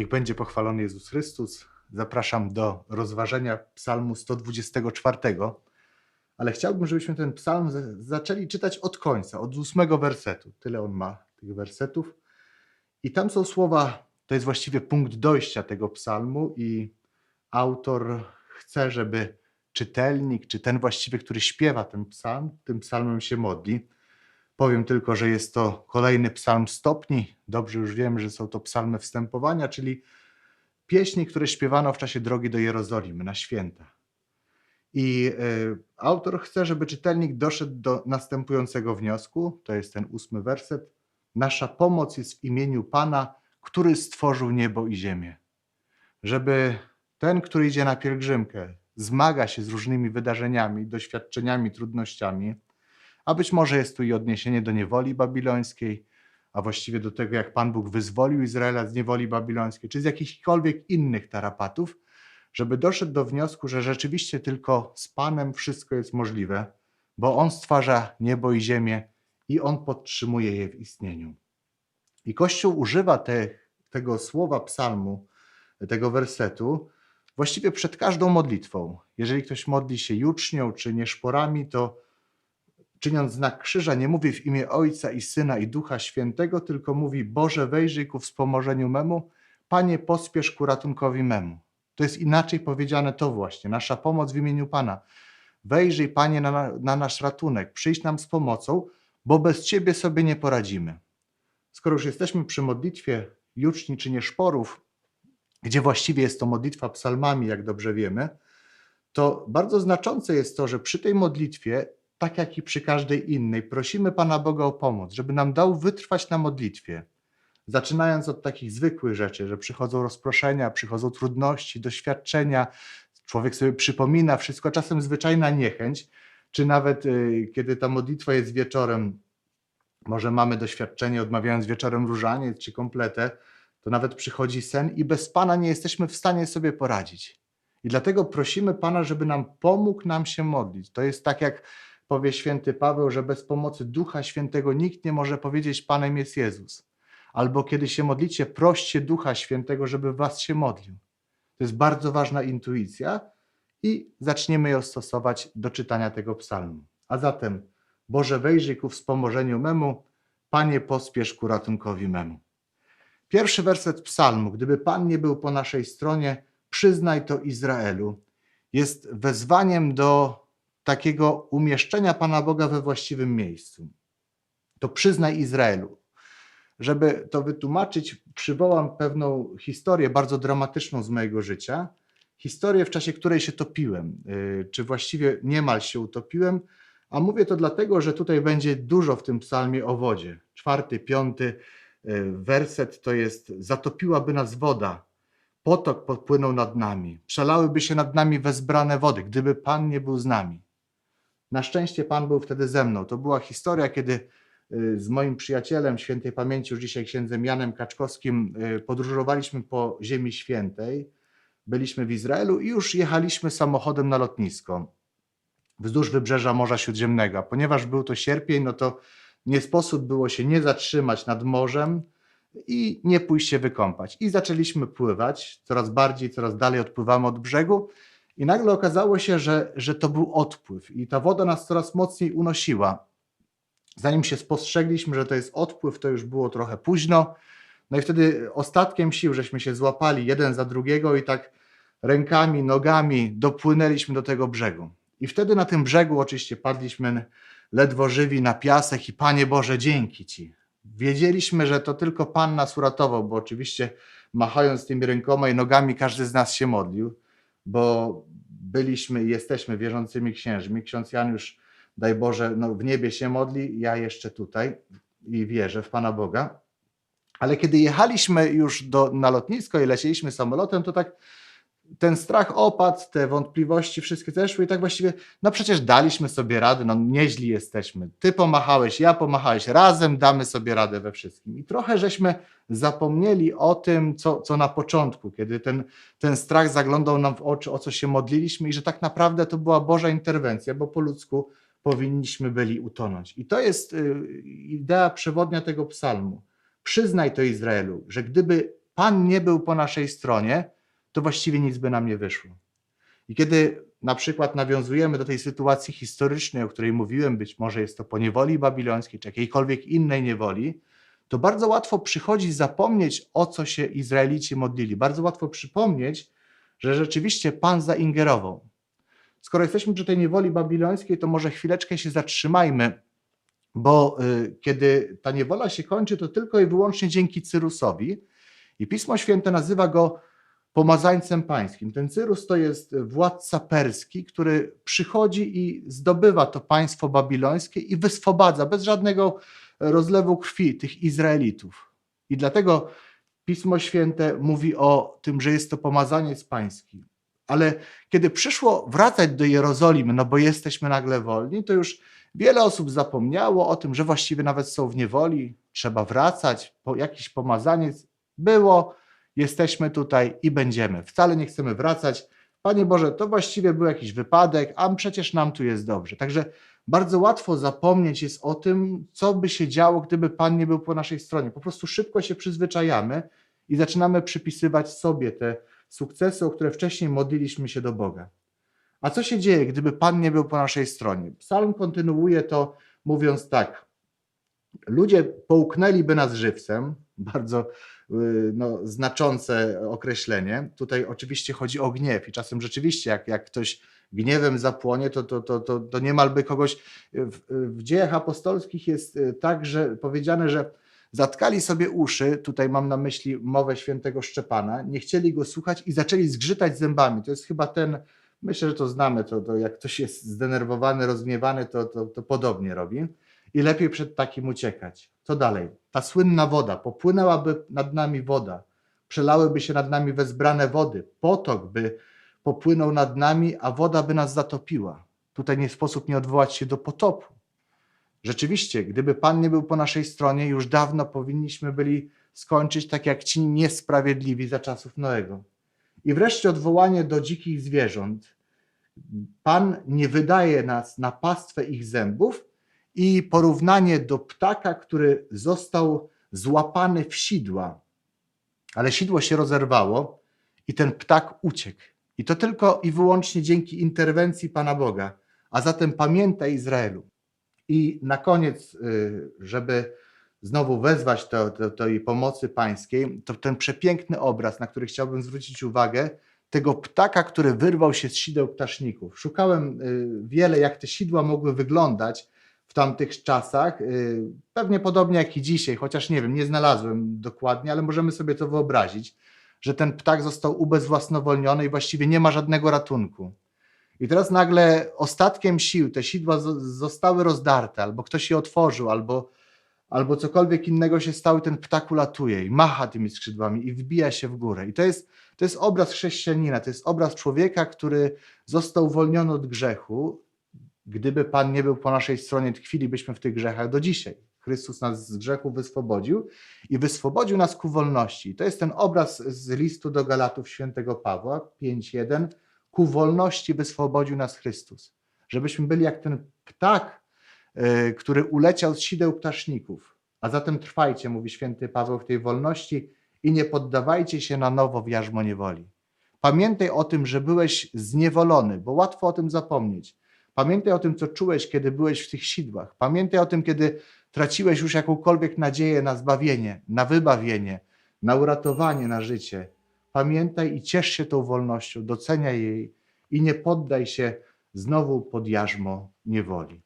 Niech będzie pochwalony Jezus Chrystus. Zapraszam do rozważenia Psalmu 124. Ale chciałbym, żebyśmy ten psalm zaczęli czytać od końca, od ósmego wersetu. Tyle on ma tych wersetów. I tam są słowa, to jest właściwie punkt dojścia tego psalmu, i autor chce, żeby czytelnik, czy ten właściwie, który śpiewa ten psalm, tym psalmem się modli. Powiem tylko, że jest to kolejny psalm stopni. Dobrze już wiemy, że są to psalmy wstępowania, czyli pieśni, które śpiewano w czasie drogi do Jerozolimy na święta. I y, autor chce, żeby czytelnik doszedł do następującego wniosku. To jest ten ósmy werset. Nasza pomoc jest w imieniu Pana, który stworzył niebo i ziemię. Żeby ten, który idzie na pielgrzymkę, zmaga się z różnymi wydarzeniami, doświadczeniami, trudnościami, a być może jest tu i odniesienie do niewoli babilońskiej, a właściwie do tego, jak Pan Bóg wyzwolił Izraela z niewoli babilońskiej, czy z jakichkolwiek innych tarapatów, żeby doszedł do wniosku, że rzeczywiście tylko z Panem wszystko jest możliwe, bo On stwarza niebo i ziemię i On podtrzymuje je w istnieniu. I Kościół używa te, tego słowa psalmu, tego wersetu, właściwie przed każdą modlitwą. Jeżeli ktoś modli się jucznią czy nieszporami, to czyniąc znak krzyża, nie mówi w imię Ojca i Syna i Ducha Świętego, tylko mówi: Boże, wejrzyj ku wspomożeniu memu, Panie, pospiesz ku ratunkowi memu. To jest inaczej powiedziane to właśnie, nasza pomoc w imieniu Pana. Wejrzyj, Panie, na, na nasz ratunek, przyjdź nam z pomocą, bo bez Ciebie sobie nie poradzimy. Skoro już jesteśmy przy modlitwie juczni czy nieszporów, gdzie właściwie jest to modlitwa psalmami, jak dobrze wiemy, to bardzo znaczące jest to, że przy tej modlitwie, tak jak i przy każdej innej, prosimy Pana Boga o pomoc, żeby nam dał wytrwać na modlitwie. Zaczynając od takich zwykłych rzeczy, że przychodzą rozproszenia, przychodzą trudności, doświadczenia, człowiek sobie przypomina wszystko, czasem zwyczajna niechęć, czy nawet y, kiedy ta modlitwa jest wieczorem, może mamy doświadczenie odmawiając wieczorem różaniec czy kompletę, to nawet przychodzi sen i bez Pana nie jesteśmy w stanie sobie poradzić. I dlatego prosimy Pana, żeby nam pomógł nam się modlić. To jest tak, jak powie święty Paweł, że bez pomocy Ducha Świętego nikt nie może powiedzieć Panem jest Jezus. Albo kiedy się modlicie, proście Ducha Świętego, żeby was się modlił. To jest bardzo ważna intuicja i zaczniemy ją stosować do czytania tego psalmu. A zatem, Boże wejrzyj ku wspomożeniu memu, Panie pospiesz ku ratunkowi memu. Pierwszy werset psalmu, gdyby Pan nie był po naszej stronie, przyznaj to Izraelu, jest wezwaniem do takiego umieszczenia Pana Boga we właściwym miejscu. To przyznaj Izraelu. Żeby to wytłumaczyć, przywołam pewną historię bardzo dramatyczną z mojego życia. Historię, w czasie której się topiłem, yy, czy właściwie niemal się utopiłem, a mówię to dlatego, że tutaj będzie dużo w tym psalmie o wodzie. Czwarty, piąty yy, werset to jest: Zatopiłaby nas woda, potok podpłynął nad nami, przelałyby się nad nami wezbrane wody, gdyby Pan nie był z nami. Na szczęście Pan był wtedy ze mną. To była historia, kiedy y, z moim przyjacielem świętej pamięci, już dzisiaj księdzem Janem Kaczkowskim, y, podróżowaliśmy po Ziemi Świętej. Byliśmy w Izraelu i już jechaliśmy samochodem na lotnisko wzdłuż wybrzeża Morza Śródziemnego. Ponieważ był to sierpień, no to nie sposób było się nie zatrzymać nad morzem i nie pójść się wykąpać. I zaczęliśmy pływać, coraz bardziej, coraz dalej odpływamy od brzegu. I nagle okazało się, że, że to był odpływ i ta woda nas coraz mocniej unosiła. Zanim się spostrzegliśmy, że to jest odpływ, to już było trochę późno. No i wtedy ostatkiem sił żeśmy się złapali jeden za drugiego i tak rękami, nogami dopłynęliśmy do tego brzegu. I wtedy na tym brzegu oczywiście padliśmy ledwo żywi na piasek i Panie Boże, dzięki Ci. Wiedzieliśmy, że to tylko Pan nas uratował, bo oczywiście machając tymi rękoma i nogami każdy z nas się modlił bo byliśmy i jesteśmy wierzącymi księżmi. Ksiądz Janusz, daj Boże, no w niebie się modli, ja jeszcze tutaj i wierzę w Pana Boga. Ale kiedy jechaliśmy już do, na lotnisko i lecieliśmy samolotem, to tak ten strach opadł, te wątpliwości wszystkie zeszły i tak właściwie, no przecież daliśmy sobie radę, no nieźli jesteśmy. Ty pomachałeś, ja pomachałeś, razem damy sobie radę we wszystkim. I trochę żeśmy zapomnieli o tym, co, co na początku, kiedy ten, ten strach zaglądał nam w oczy, o co się modliliśmy i że tak naprawdę to była Boża interwencja, bo po ludzku powinniśmy byli utonąć. I to jest y, idea przewodnia tego psalmu. Przyznaj to Izraelu, że gdyby Pan nie był po naszej stronie, to właściwie nic by nam nie wyszło. I kiedy na przykład nawiązujemy do tej sytuacji historycznej, o której mówiłem, być może jest to po niewoli babilońskiej czy jakiejkolwiek innej niewoli, to bardzo łatwo przychodzi zapomnieć, o co się Izraelici modlili. Bardzo łatwo przypomnieć, że rzeczywiście Pan zaingerował. Skoro jesteśmy przy tej niewoli babilońskiej, to może chwileczkę się zatrzymajmy, bo y, kiedy ta niewola się kończy, to tylko i wyłącznie dzięki Cyrusowi. I Pismo Święte nazywa go pomazańcem pańskim. Ten Cyrus to jest władca perski, który przychodzi i zdobywa to państwo babilońskie i wyswobadza bez żadnego rozlewu krwi tych Izraelitów. I dlatego Pismo Święte mówi o tym, że jest to pomazaniec pański. Ale kiedy przyszło wracać do Jerozolimy, no bo jesteśmy nagle wolni, to już wiele osób zapomniało o tym, że właściwie nawet są w niewoli, trzeba wracać, po jakiś pomazaniec było, jesteśmy tutaj i będziemy. Wcale nie chcemy wracać. Panie Boże, to właściwie był jakiś wypadek, a przecież nam tu jest dobrze. Także bardzo łatwo zapomnieć jest o tym, co by się działo, gdyby Pan nie był po naszej stronie. Po prostu szybko się przyzwyczajamy i zaczynamy przypisywać sobie te sukcesy, o które wcześniej modliliśmy się do Boga. A co się dzieje, gdyby Pan nie był po naszej stronie? Psalm kontynuuje to mówiąc tak. Ludzie połknęliby nas żywcem, bardzo no, znaczące określenie. Tutaj oczywiście chodzi o gniew i czasem rzeczywiście, jak, jak ktoś gniewem zapłonie, to, to, to, to, to niemal by kogoś. W, w dziejach apostolskich jest y, tak, że powiedziane, że zatkali sobie uszy, tutaj mam na myśli mowę świętego Szczepana, nie chcieli go słuchać i zaczęli zgrzytać zębami. To jest chyba ten, myślę, że to znamy, to, to jak ktoś jest zdenerwowany, rozgniewany, to, to, to podobnie robi. I lepiej przed takim uciekać. Co dalej? Ta słynna woda, popłynęłaby nad nami woda, przelałyby się nad nami wezbrane wody, potok by popłynął nad nami, a woda by nas zatopiła. Tutaj nie sposób nie odwołać się do potopu. Rzeczywiście, gdyby Pan nie był po naszej stronie, już dawno powinniśmy byli skończyć tak jak ci niesprawiedliwi za czasów Noego. I wreszcie odwołanie do dzikich zwierząt. Pan nie wydaje nas na pastwę ich zębów i porównanie do ptaka, który został złapany w sidła, ale sidło się rozerwało i ten ptak uciekł. I to tylko i wyłącznie dzięki interwencji Pana Boga. A zatem pamiętaj Izraelu. I na koniec, y, żeby znowu wezwać do, do tej pomocy pańskiej, to ten przepiękny obraz, na który chciałbym zwrócić uwagę, tego ptaka, który wyrwał się z sideł ptaszników. Szukałem y, wiele, jak te sidła mogły wyglądać w tamtych czasach. y, Pewnie podobnie jak i dzisiaj, chociaż nie wiem, nie znalazłem dokładnie, ale możemy sobie to wyobrazić, że ten ptak został ubezwłasnowolniony i właściwie nie ma żadnego ratunku. I teraz nagle ostatkiem sił te sidła zo- zostały rozdarte, albo ktoś je otworzył, albo, albo cokolwiek innego się stało, ten ptak ulatuje i macha tymi skrzydłami i wbija się w górę. I to jest, to jest obraz chrześcijanina, to jest obraz człowieka, który został uwolniony od grzechu. Gdyby Pan nie był po naszej stronie, tkwilibyśmy w tych grzechach do dzisiaj. Chrystus nas z grzechu wyswobodził i wyswobodził nas ku wolności. To jest ten obraz z listu do Galatów świętego Pawła 5.1 ku wolności wyswobodził nas Chrystus. Żebyśmy byli jak ten ptak, y, który uleciał z sideł ptaszników. A zatem trwajcie, mówi święty Paweł, w tej wolności i nie poddawajcie się na nowo w jarzmo niewoli. Pamiętaj o tym, że byłeś zniewolony, bo łatwo o tym zapomnieć. Pamiętaj o tym, co czułeś, kiedy byłeś w tych sidłach. Pamiętaj o tym, kiedy traciłeś już jakąkolwiek nadzieję na zbawienie, na wybawienie, na uratowanie, na życie. Pamiętaj i ciesz się tą wolnością, doceniaj jej i nie poddaj się znowu pod jarzmo niewoli.